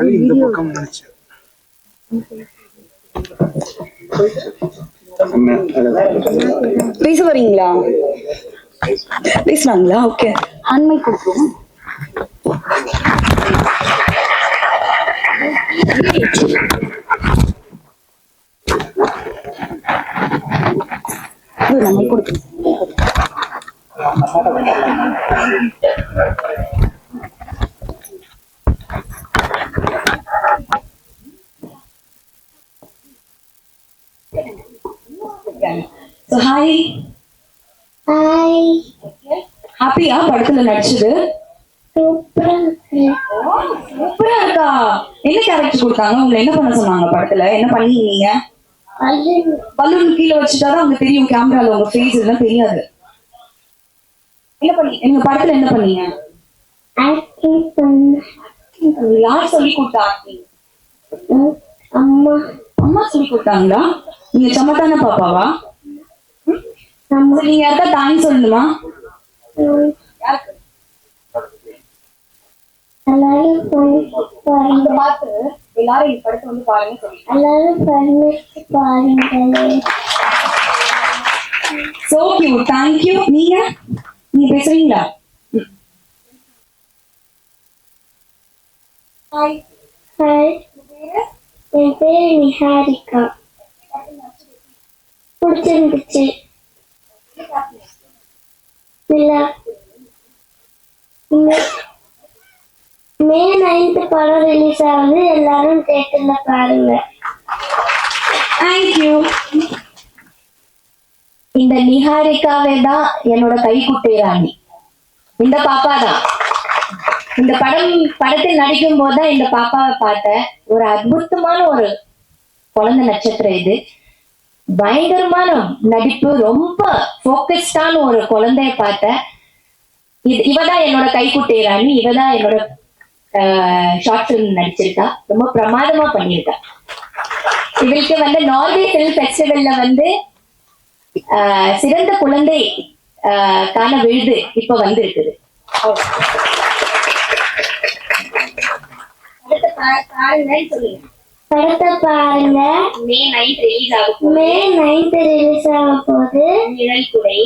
வழி இந்த பக்கம் நினைச்சு பேச வரீங்களா? பேசுறாங்களா ஓகே. அண்மை கொடுப்போம் இது நம்ம கொடுப்போம் So, hi. ஹாய் ஹாப்பியா படத்துல நடிச்சது சூப்பரா இருக்கு சூப்பரா இருக்கா என்ன கேரக்டர் கொடுத்தாங்க உங்களை என்ன பண்ண சொன்னாங்க படத்துல என்ன பண்ணீங்க அது பலூன் கீழே வச்சுட்டாதான் அங்க தெரியும் கேமரால உங்க ஃபேஸ் இதெல்லாம் தெரியாது என்ன பண்ணி எங்க படத்துல என்ன பண்ணீங்க யார் சொல்லி கொடுத்தா அம்மா அம்மா சொல்லி கொடுத்தாங்களா நீங்க சமத்தான பாப்பாவா நீங்க யாருக்கா தாய் சொல்லணுமா? எல்லாரும் பாருங்க. பார்த்து எல்லாரும் இந்த படத்தை வந்து பாருங்க எல்லாரும் பண்ணி பாருங்களே. சோ கியூட் தேங்க்யூ நீங்க? நீங்க பேசுறீங்களா? ஹாய் ஹாய் என் பேர் நிஹாரிகா. பிடிச்சிருந்துச்சு. மே- மே நைன்த் படம் ரிலீஸ் ஆகுது. எல்லாரும் தேட்டர்ல பாருங்க. தேங்க்யூ இந்த நிஹாரிகாவே தான் என்னோட கைக்குட்டை ராணி. இந்த பாப்பா தான். இந்த படம் படத்தில் நடிக்கும் போதுதான் இந்த பாப்பாவை பார்த்தேன் ஒரு அற்புதமான ஒரு குழந்தை நட்சத்திரம் இது. பயங்கரமான நடிப்பு ரொம்ப போக்கஸ்டான ஒரு குழந்தைய பார்த்தேன். இது இவதான் என்னோட கைக்குட்டை ராணி இவதான் என்னோட ஷார்ட் ஃபிலிம் நடிச்சிருக்கா. ரொம்ப பிரமாதமா பண்ணியிருக்கா. இவளுக்கு வந்து நார்வே ஃபிலிம் ஃபெஸ்டிவல்ல வந்து ஆஹ் சிறந்த குழந்தை ஆஹ் விழுது விருது இப்ப வந்து இருக்குது படத்தை பாருங்க மே நைட் ரிலீஸ் ஆகும் மே நைன்த் ரிலீஸ் ஆக போகுது நிழல் குடை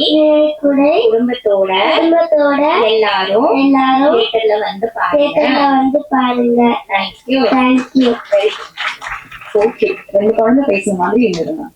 குடை குடும்பத்தோட குடும்பத்தோட எல்லாரும் எல்லாரும் தியேட்டர்ல வந்து பாருங்க. தேட்டர்ல வந்து பாருங்க. தேங்க்யூ தேங்க்யூ ஓகே ரெண்டு குழந்தை பேசுற மாதிரி இருந்ததுங்க